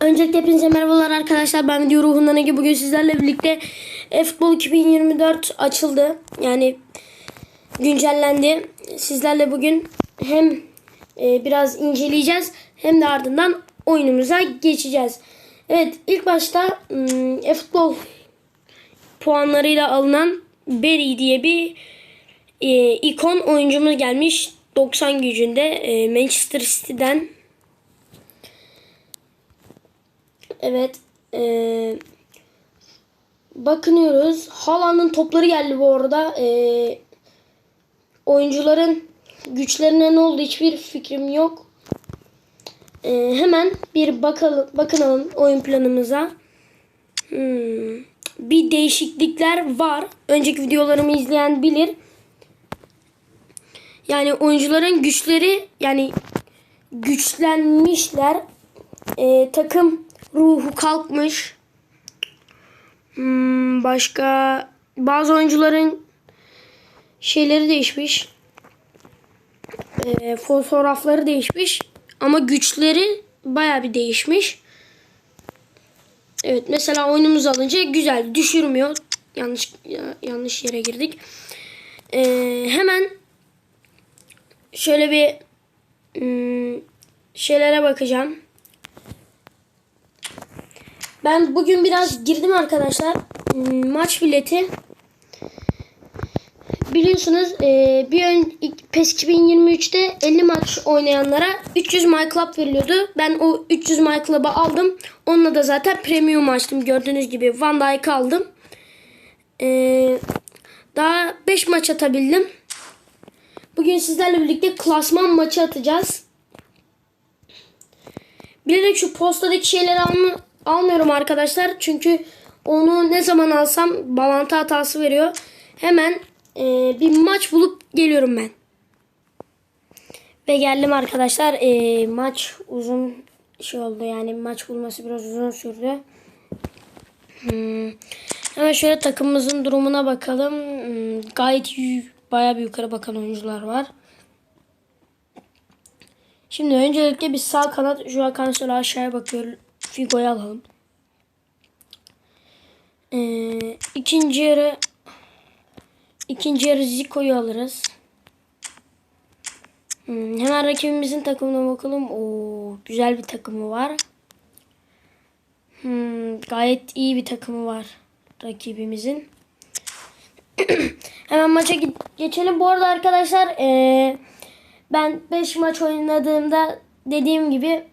Öncelikle hepinize merhabalar arkadaşlar. Ben Video Ruhundan Ege. Bugün sizlerle birlikte e-futbol 2024 açıldı. Yani güncellendi. Sizlerle bugün hem e, biraz inceleyeceğiz hem de ardından oyunumuza geçeceğiz. Evet ilk başta hmm, e-futbol puanlarıyla alınan Berry diye bir e, ikon oyuncumuz gelmiş. 90 gücünde e, Manchester City'den Evet. Ee, bakınıyoruz. Haaland'ın topları geldi bu arada. Ee, oyuncuların güçlerine ne oldu hiçbir fikrim yok. Ee, hemen bir bakalım bakınalım oyun planımıza. Hmm, bir değişiklikler var. Önceki videolarımı izleyen bilir. Yani oyuncuların güçleri yani güçlenmişler. Ee, takım ruhu kalkmış. Hmm, başka bazı oyuncuların şeyleri değişmiş. Ee, fotoğrafları değişmiş. Ama güçleri baya bir değişmiş. Evet mesela oyunumuzu alınca güzel düşürmüyor. Yanlış ya- yanlış yere girdik. Ee, hemen şöyle bir hmm, şeylere bakacağım. Ben bugün biraz girdim arkadaşlar. Hmm, Maç bileti. Biliyorsunuz e, bir ön PES 2023'te 50 maç oynayanlara 300 My Club veriliyordu. Ben o 300 My Club'ı aldım. Onunla da zaten premium açtım. Gördüğünüz gibi Van Dijk aldım. E, daha 5 maç atabildim. Bugün sizlerle birlikte klasman maçı atacağız. Bilerek şu postadaki şeyleri alma, almıyorum arkadaşlar. Çünkü onu ne zaman alsam bağlantı hatası veriyor. Hemen e, bir maç bulup geliyorum ben. Ve geldim arkadaşlar. E, maç uzun şey oldu yani maç bulması biraz uzun sürdü. Hmm. Hemen şöyle takımımızın durumuna bakalım. Hmm, gayet bayağı bir yukarı bakan oyuncular var. Şimdi öncelikle bir sağ kanat Joao Cancelo aşağıya bakıyor. Figo'yu alalım. Ee, ikinci yarı ikinci yarı Zico'yu alırız. Hmm, hemen rakibimizin takımına bakalım. Oo, güzel bir takımı var. Hmm, gayet iyi bir takımı var rakibimizin. Hemen maça ge- geçelim. Bu arada arkadaşlar eee, ben 5 maç oynadığımda dediğim gibi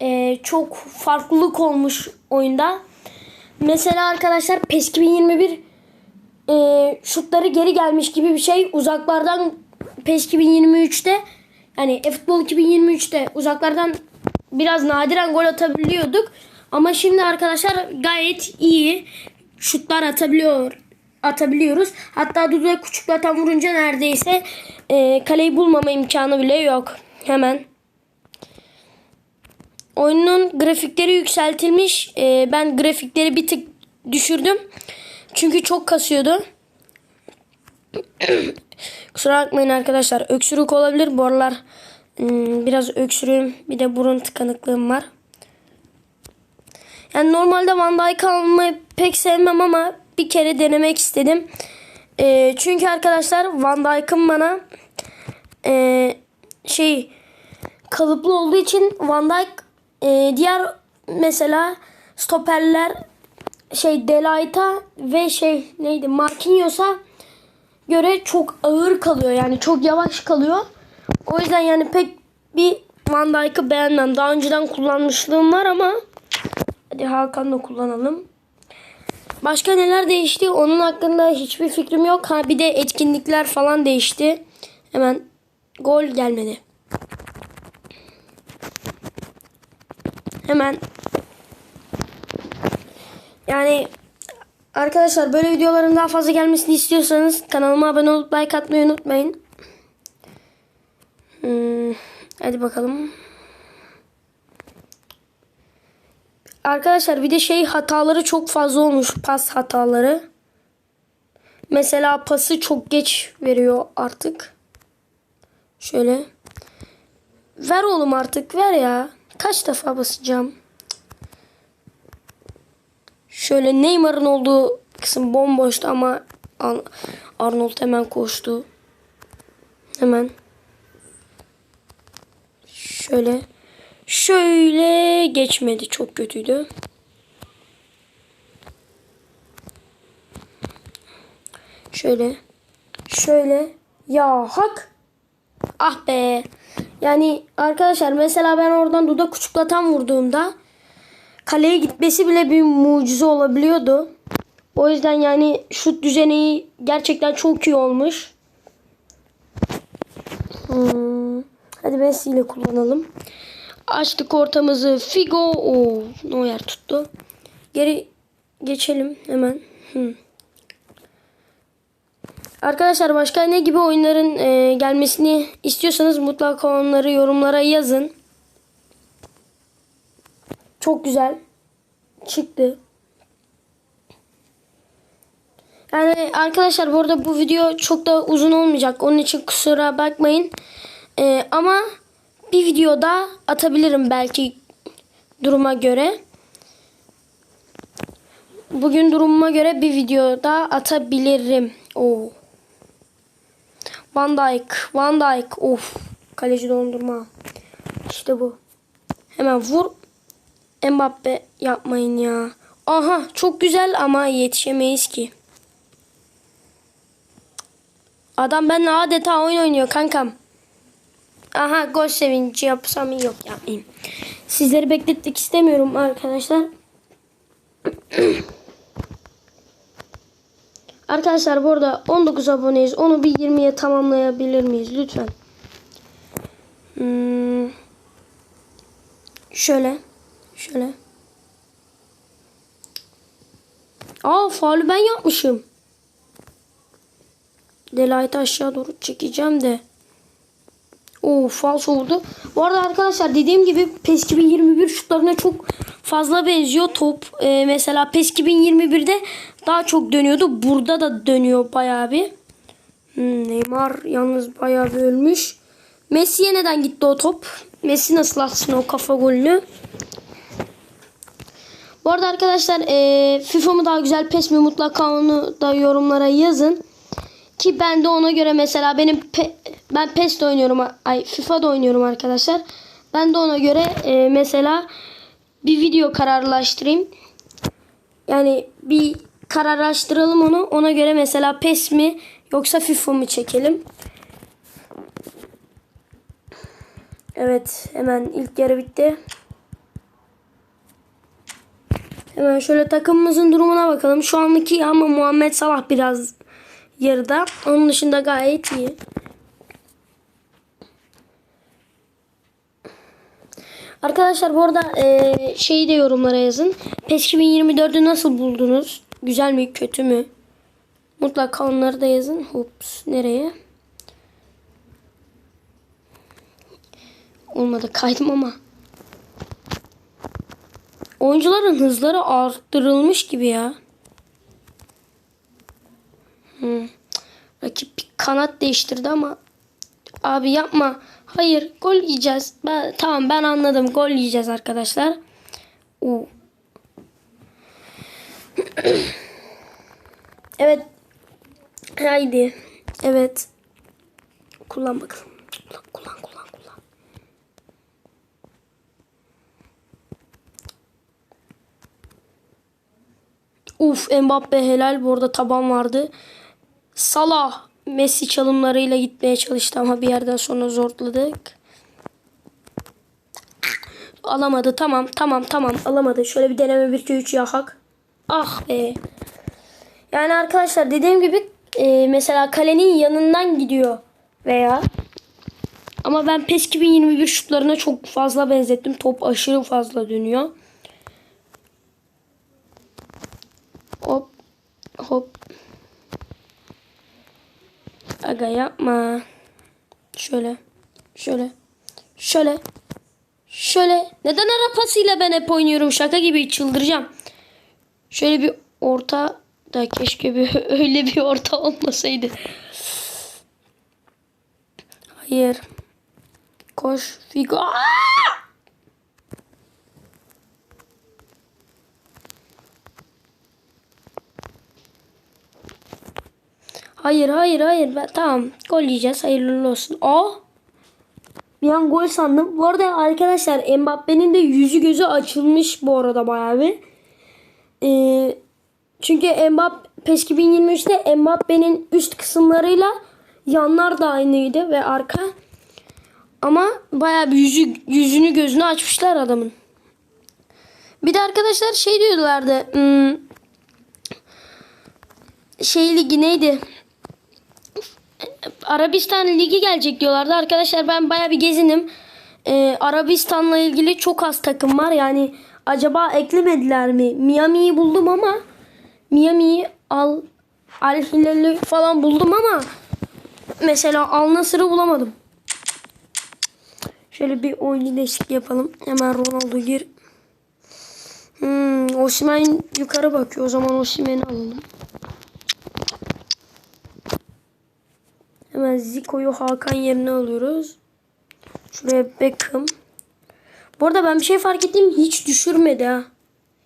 eee, çok farklılık olmuş oyunda. Mesela arkadaşlar PES 2021 eee, şutları geri gelmiş gibi bir şey. Uzaklardan PES 2023'te yani eFootball 2023'te uzaklardan biraz nadiren gol atabiliyorduk. Ama şimdi arkadaşlar gayet iyi şutlar atabiliyor atabiliyoruz. Hatta Dudu'ya küçükleten vurunca neredeyse e, kaleyi bulmama imkanı bile yok. Hemen. Oyunun grafikleri yükseltilmiş. E, ben grafikleri bir tık düşürdüm. Çünkü çok kasıyordu. Kusura bakmayın arkadaşlar. Öksürük olabilir. Bu aralar hmm, biraz öksürüğüm bir de burun tıkanıklığım var. Yani normalde Van Dijk almayı pek sevmem ama bir kere denemek istedim. Ee, çünkü arkadaşlar Van Dijk'ın bana e, şey kalıplı olduğu için Van Dijk e, diğer mesela stoperler şey Delayt'a ve şey neydi Marquinhos'a göre çok ağır kalıyor. Yani çok yavaş kalıyor. O yüzden yani pek bir Van Dijk'ı beğenmem. Daha önceden kullanmışlığım var ama hadi Hakan'la kullanalım. Başka neler değişti? Onun hakkında hiçbir fikrim yok. Ha bir de etkinlikler falan değişti. Hemen gol gelmedi. Hemen yani arkadaşlar böyle videoların daha fazla gelmesini istiyorsanız kanalıma abone olup like atmayı unutmayın. Hmm, hadi bakalım. Arkadaşlar bir de şey hataları çok fazla olmuş. Pas hataları. Mesela pası çok geç veriyor artık. Şöyle. Ver oğlum artık ver ya. Kaç defa basacağım? Şöyle Neymar'ın olduğu kısım bomboştu ama Ar- Arnold hemen koştu. Hemen. Şöyle. Şöyle geçmedi. Çok kötüydü. Şöyle. Şöyle. Ya hak. Ah be. Yani arkadaşlar mesela ben oradan dudak uçuklatan vurduğumda kaleye gitmesi bile bir mucize olabiliyordu. O yüzden yani şut düzeni gerçekten çok iyi olmuş. Hmm. Hadi Messi ile kullanalım. Açtık ortamızı. Figo. Oo, Neuer tuttu. Geri geçelim hemen. Hmm. Arkadaşlar başka ne gibi oyunların e, gelmesini istiyorsanız mutlaka onları yorumlara yazın. Çok güzel. Çıktı. Yani arkadaşlar bu arada bu video çok da uzun olmayacak. Onun için kusura bakmayın. E, ama bir video daha atabilirim belki duruma göre. Bugün durumuma göre bir video daha atabilirim. Oo. Van Dijk, Van Dijk. Of. Kaleci dondurma. İşte bu. Hemen vur. Mbappe yapmayın ya. Aha çok güzel ama yetişemeyiz ki. Adam benimle adeta oyun oynuyor kankam. Aha gol sevinci yapsam iyi yok yapmayayım. Sizleri bekletmek istemiyorum arkadaşlar. Arkadaşlar burada 19 aboneyiz. Onu bir 20'ye tamamlayabilir miyiz lütfen? Hmm. Şöyle. Şöyle. Aa faulü ben yapmışım. Delight'ı aşağı doğru çekeceğim de. Oo falso vurdu. Bu arada arkadaşlar dediğim gibi PES 2021 şutlarına çok fazla benziyor top. Ee, mesela PES 2021'de daha çok dönüyordu. Burada da dönüyor bayağı bir. Hmm, Neymar yalnız bayağı bir ölmüş. Messi'ye neden gitti o top? Messi nasıl atsın o kafa golünü? Bu arada arkadaşlar e, FIFA mı daha güzel PES mi mutlaka onu da yorumlara yazın. Ki ben de ona göre mesela benim pe, ben PES'te oynuyorum. Ay FIFA'da oynuyorum arkadaşlar. Ben de ona göre e, mesela bir video kararlaştırayım. Yani bir kararlaştıralım onu. Ona göre mesela PES mi yoksa FIFA mı çekelim. Evet hemen ilk yarı bitti. Hemen şöyle takımımızın durumuna bakalım. Şu anlık iyi ama Muhammed Salah biraz yarıda. Onun dışında gayet iyi. Arkadaşlar bu arada e, şeyi de yorumlara yazın. PES 2024'ü nasıl buldunuz? Güzel mi kötü mü? Mutlaka onları da yazın. Hops nereye? Olmadı kaydım ama. Oyuncuların hızları arttırılmış gibi ya. Hmm. Rakip bir kanat değiştirdi ama abi yapma. Hayır gol yiyeceğiz. Ben, tamam ben anladım. Gol yiyeceğiz arkadaşlar. Oo. evet. Haydi. Evet. Kullan bakalım. Kullan kullan kullan. kullan. Uf Mbappe helal. Bu arada taban vardı. Salah Messi çalımlarıyla gitmeye çalıştı ama bir yerden sonra zorladık. Alamadı. Tamam tamam tamam alamadı. Şöyle bir deneme 1 2 3 ya hak. Ah be. Yani arkadaşlar dediğim gibi e, mesela kalenin yanından gidiyor veya ama ben PES 2021 şutlarına çok fazla benzettim. Top aşırı fazla dönüyor. Hop hop Aga yapma. Şöyle. Şöyle. Şöyle. Şöyle. Neden arapasıyla ben hep oynuyorum? Şaka gibi çıldıracağım. Şöyle bir orta da keşke bir öyle bir orta olmasaydı. Hayır. Koş Figo. Aa! Hayır hayır hayır. Ben, tamam gol yiyeceğiz. Hayırlı olsun. Aa. Bir an gol sandım. Bu arada arkadaşlar Mbappe'nin de yüzü gözü açılmış bu arada bayağı bir. Ee, çünkü Mbappe PES 2023'te Mbappe'nin üst kısımlarıyla yanlar da aynıydı ve arka. Ama bayağı bir yüzü, yüzünü gözünü açmışlar adamın. Bir de arkadaşlar şey diyorlardı. Hmm, şey ligi neydi? Arabistan ligi gelecek diyorlardı. Arkadaşlar ben bayağı bir gezinim. Ee, Arabistan'la ilgili çok az takım var. Yani acaba eklemediler mi? Miami'yi buldum ama Miami'yi al Al Hilal'i falan buldum ama mesela Al Nassr'ı bulamadım. Şöyle bir oyun değişikliği yapalım. Hemen Ronaldo gir. Hmm, Osimhen yukarı bakıyor. O zaman Osimhen'i alalım. Zico'yu Hakan yerine alıyoruz. Şuraya Beckham. Bu arada ben bir şey fark ettim. Hiç düşürmedi ha.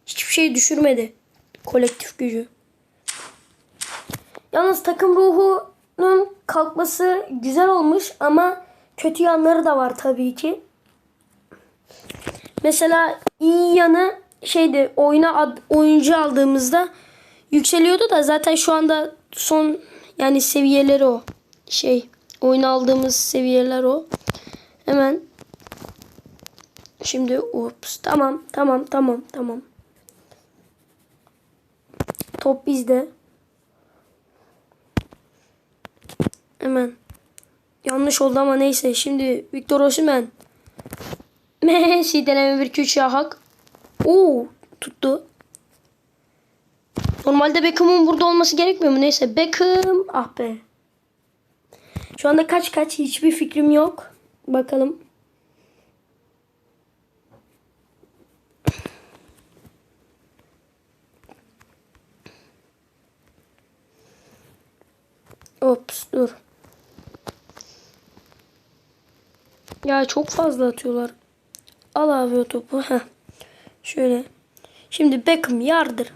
Hiçbir şey düşürmedi. Kolektif gücü. Yalnız takım ruhunun kalkması güzel olmuş ama kötü yanları da var tabii ki. Mesela iyi yanı şeydi oyuna ad, oyuncu aldığımızda yükseliyordu da zaten şu anda son yani seviyeleri o. Şey oyun aldığımız seviyeler o. Hemen şimdi ups tamam tamam tamam tamam. Top bizde. Hemen. Yanlış oldu ama neyse. Şimdi Victor Osimhen. Messi deneme bir küçük hak. Oo tuttu. Normalde Beckham'ın burada olması gerekmiyor mu? Neyse Beckham. Ah be. Şu anda kaç kaç hiçbir fikrim yok. Bakalım. Ops dur. Ya çok fazla atıyorlar. Al abi o topu. Heh. Şöyle. Şimdi Beckham yardır.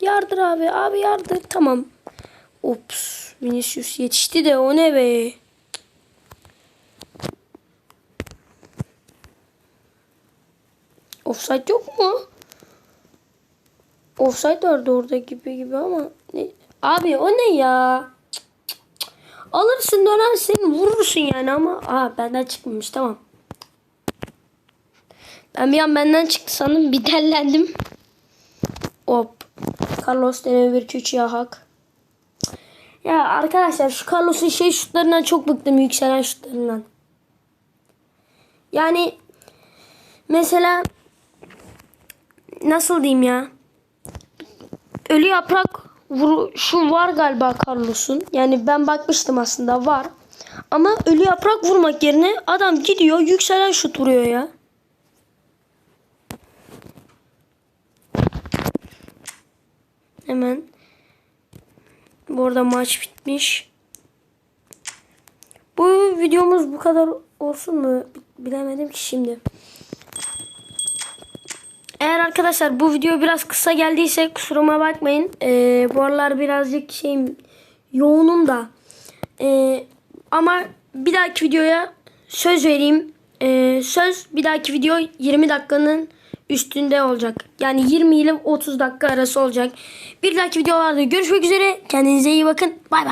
Yardır abi. Abi yardır. Tamam. Ops. Vinicius yetişti de o ne be. Offside yok mu? Offside vardı orada gibi gibi ama. Ne? Abi o ne ya? Cık, cık, cık. Alırsın dönersin vurursun yani ama. Aa benden çıkmamış tamam. Ben bir an benden çıktı sandım bir dellendim. Hop. Carlos deneme bir küçüğe hak. Ya arkadaşlar şu Carlos'un şey şutlarından çok bıktım yükselen şutlarından. Yani mesela nasıl diyeyim ya? Ölü yaprak vuruşu var galiba Carlos'un. Yani ben bakmıştım aslında var. Ama ölü yaprak vurmak yerine adam gidiyor yükselen şut vuruyor ya. Hemen. Bu arada maç bitmiş. Bu videomuz bu kadar olsun mu? Bilemedim ki şimdi. Eğer arkadaşlar bu video biraz kısa geldiyse kusuruma bakmayın. Ee, bu aralar birazcık şeyim yoğunum da. Ee, ama bir dahaki videoya söz vereyim. Ee, söz bir dahaki video 20 dakikanın üstünde olacak. Yani 20 ile 30 dakika arası olacak. Bir dahaki videolarda görüşmek üzere. Kendinize iyi bakın. Bay bay.